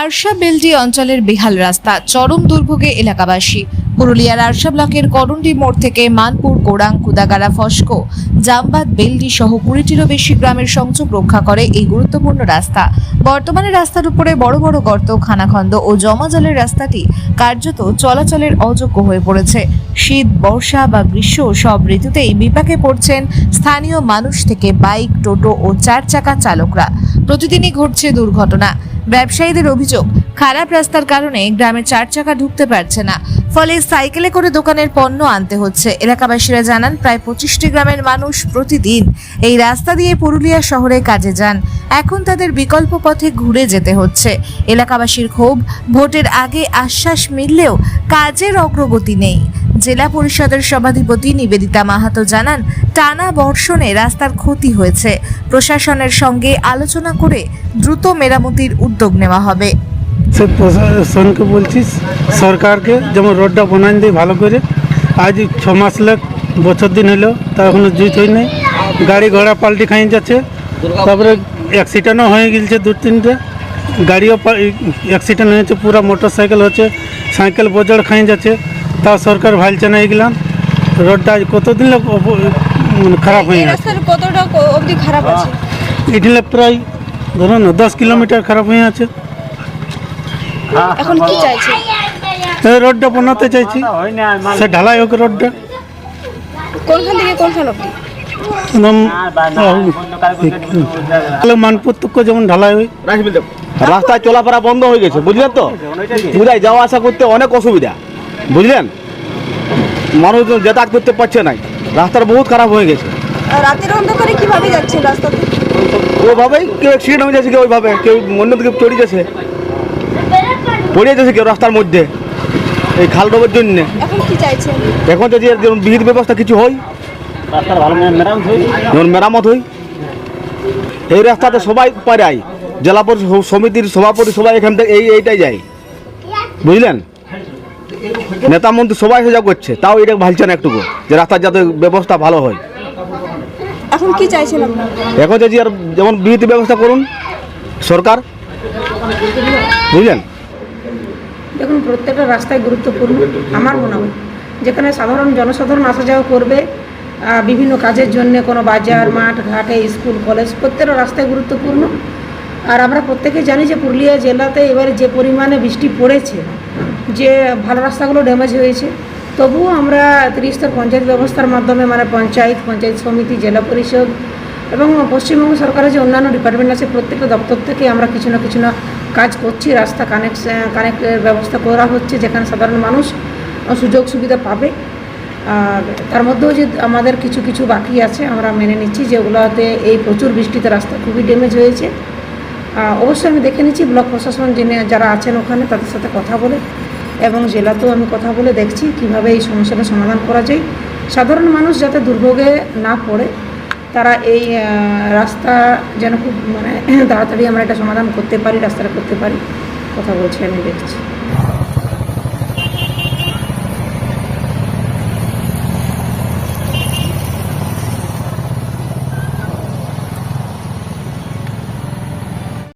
ARSA বেলডি অঞ্চলের বেহাল রাস্তা, চরম দুর্ভোগে এলাকাবাসী। পুরুলিয়ার আরশা ব্লকের করন্ডি মোড় থেকে মানপুর, গোড়াং, কুদাগাড়া, ফস্কো, জামবাদ, বেলডি সহ কুড়িটিরও বেশি গ্রামের সংযোগ রক্ষা করে এই গুরুত্বপূর্ণ রাস্তা। বর্তমানে রাস্তার উপরে বড় বড় গর্ত, খানাখন্দ ও জমা জলের রাস্তাটি কার্যত চলাচলের অযোগ্য হয়ে পড়েছে। শীত, বর্ষা বা গ্রীষ্ম সব ঋতুতেই বিপাকে পড়ছেন স্থানীয় মানুষ থেকে বাইক, টোটো ও চার চাকা চালকরা। প্রতিদিনই ঘটছে দুর্ঘটনা। ব্যবসায়ীদের অভিযোগ, খারাপ রাস্তার কারণে গ্রামে চার চাকা ঢুকতে পারছে না। ফলে সাইকেলে করে দোকানের পণ্য আনতে হচ্ছে। এলাকাবাসীরা জানান, প্রায় পঁচিশটি গ্রামের মানুষ প্রতিদিন এই রাস্তা দিয়ে পুরুলিয়া শহরে কাজে যান। এখন তাদের বিকল্প পথে ঘুরে যেতে হচ্ছে। এলাকাবাসীর ক্ষোভ, ভোটের আগে আশ্বাস মিললেও কাজের অগ্রগতি নেই। জেলা পরিষদের সভাধিপতি নিবেদিতা মাহাতো জানান টানা বর্ষণে রাস্তার ক্ষতি হয়েছে। প্রশাসনের সঙ্গে আলোচনা করে দ্রুত মেরামতির উদ্যোগ নেওয়া হবে। সে প্রশাসনকে বলছি, সরকারকে যেমন রোডটা বানান দেয় ভালো করে, আজ ছ মাস লাগ, বছর দিন হলো, তা এখনও জুত হয় নাই। গাড়ি ঘোড়া পাল্টি খাই যাচ্ছে, তারপরে অ্যাক্সিডেন্টও হয়ে গেছে দু তিনটে। গাড়িও অ্যাক্সিডেন্ট হয়েছে, পুরা মোটর সাইকেল হচ্ছে, সাইকেল বজড় খাই যাচ্ছে, তা সরকার ভালছে না এগুলাম রোডটা আজ কতদিন লোক খারাপ হয়ে এই আছে রাস্তার কতটা ক- অবধি খারাপ আছে? এটিলে প্রায় ধরুন না দশ কিলোমিটার খারাপ হয়ে আছে। এখন কি চাইছে? এই রোডটা বানাতে চাইছি। সে ঢালাই হোক রোডটা। কোনখান থেকে কোনখান অবধি? একদম তক যেমন ঢালাই হয়। রাস্তায় চলাফেরা বন্ধ হয়ে গেছে বুঝলেন তো? যাওয়া আসা করতে অনেক অসুবিধা বুঝলেন? মানুষজন যাতায়াত করতে পারছে না রাস্তাটা বহুত খারাপ হয়ে গেছে। আর রাতের অন্ধকারে কীভাবে যাচ্ছেন রাস্তাতে? ওইভাবেই কেউ অ্যাক্সিডেন্ট হয়ে যাচ্ছে কেউ ওইভাবে কেউ অন্য দিকে চড়ে যাচ্ছে পড়ে যাচ্ছে কেউ রাস্তার মধ্যে এই খাল ডোবের জন্যে। এখন কি চাইছেন? এখন যদি যেমন বিহিত ব্যবস্থা কিছু হয় যেমন মেরামত হই এই রাস্তাতে সবাই পারায় জেলা পরিষদ সমিতির সভাপতি সবাই এখান থেকে এই এইটাই যায়। বুঝলেন? নেতা মন্ত্রী সবাই সোজা করছে তাও এটা ভালছে না একটুকু যে রাস্তার যাতে ব্যবস্থা ভালো হয়। এখন কি চাইছেন এখন যদি আর যেমন বিহিত ব্যবস্থা করুন সরকার। বুঝলেন? দেখুন প্রত্যেকটা রাস্তায় গুরুত্বপূর্ণ আমার মনে হয়। যেখানে সাধারণ জনসাধারণ আসা যাওয়া করবে বিভিন্ন কাজের জন্য কোনো বাজার মাঠ ঘাটে স্কুল কলেজ প্রত্যেকটা রাস্তায় গুরুত্বপূর্ণ। আর আমরা প্রত্যেকে জানি যে পুরুলিয়া জেলাতে এবারে যে পরিমাণে বৃষ্টি পড়েছে, যে ভালো রাস্তাগুলো ড্যামেজ হয়েছে, তবুও আমরা ত্রিস্তর পঞ্চায়েত ব্যবস্থার মাধ্যমে মানে পঞ্চায়েত পঞ্চায়েত সমিতি, জেলা পরিষদ এবং পশ্চিমবঙ্গ সরকারের যে অন্যান্য ডিপার্টমেন্ট আছে, প্রত্যেকটা দপ্তর থেকে আমরা কিছু না কিছু না কাজ করছি, রাস্তা কানেক্ট কানেক্টের ব্যবস্থা করা হচ্ছে, যেখানে সাধারণ মানুষ সুযোগ সুবিধা পাবে। আর তার মধ্যেও যে আমাদের কিছু কিছু বাকি আছে, আমরা মেনে নিচ্ছি যেগুলোতে এই প্রচুর বৃষ্টিতে রাস্তা খুবই ড্যামেজ হয়েছে। অবশ্যই আমি দেখে নিচ্ছি ব্লক প্রশাসন যিনি যারা আছেন ওখানে তাদের সাথে কথা বলে এবং জেলাতেও আমি কথা বলে দেখছি কীভাবে এই সমস্যাটা সমাধান করা যায়। সাধারণ মানুষ যাতে দুর্ভোগে না পড়ে, তারা এই রাস্তা যেন খুব মানে তাড়াতাড়ি আমরা এটা সমাধান করতে পারি, রাস্তাটা করতে পারি, কথা বলছি আমি, দেখছি।